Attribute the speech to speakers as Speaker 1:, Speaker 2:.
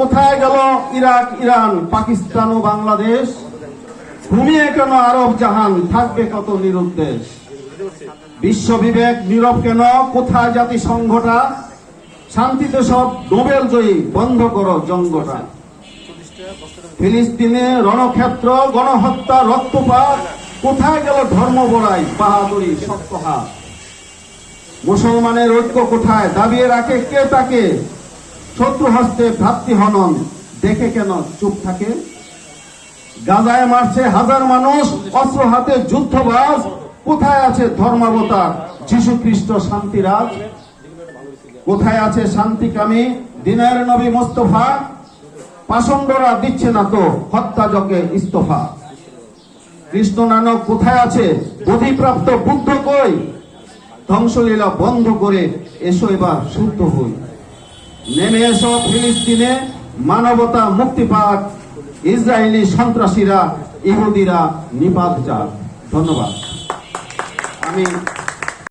Speaker 1: কোথায় গেল Iraq, Iran, Pakistan ও বাংলাদেশ? ঘুমিয়ে কেন আরব জাহান? থাকবে কত নিরুদ্দেশ? বিশ্ব বিবেক নীরব কেন? কোথায় জাতিসংঘটা? শান্তিতে সব নোবেল জয়ী, বন্ধ করো জঙ্গটা। ফিলিস্তিনে রণক্ষেত্র, গণহত্যা, রক্তপাত, কোথায় গেল ধর্ম বড়াই, বাহাদুরি সত্যহাত মুসলমানের ঐক্য কোথায়? দাবিয়ে রাখে কে তাকে? শত্রু হস্তে ভ্রাতৃ হনন, দেখে কেন চুপ থাকে? গাজায় মারছে হাজার মানুষ, অস্ত্র হাতে যুদ্ধবাজ, কোথায় আছে ধর্মাবতার? যীশু খ্রিস্ট শান্তিরাজ? কোথায় আছে শান্তিকামী দিনের নবী মোস্তফা? পাষণ্ডরা দিচ্ছে না তো হত্যাযজ্ঞে ইস্তফা। কৃষ্ণ নানক কোথায় আছে? বোধিপ্রাপ্ত বুদ্ধ কই? ধ্বংসলীলা বন্ধ করে এসো এবার শুদ্ধ হই। নেমে এসো ফিলিস্তিনে মানবতা মুক্তি পাক। ইসরায়েলি সন্ত্রাসীরা ইহুদিরা নিপাত যাক ধন্যবাদ। আমি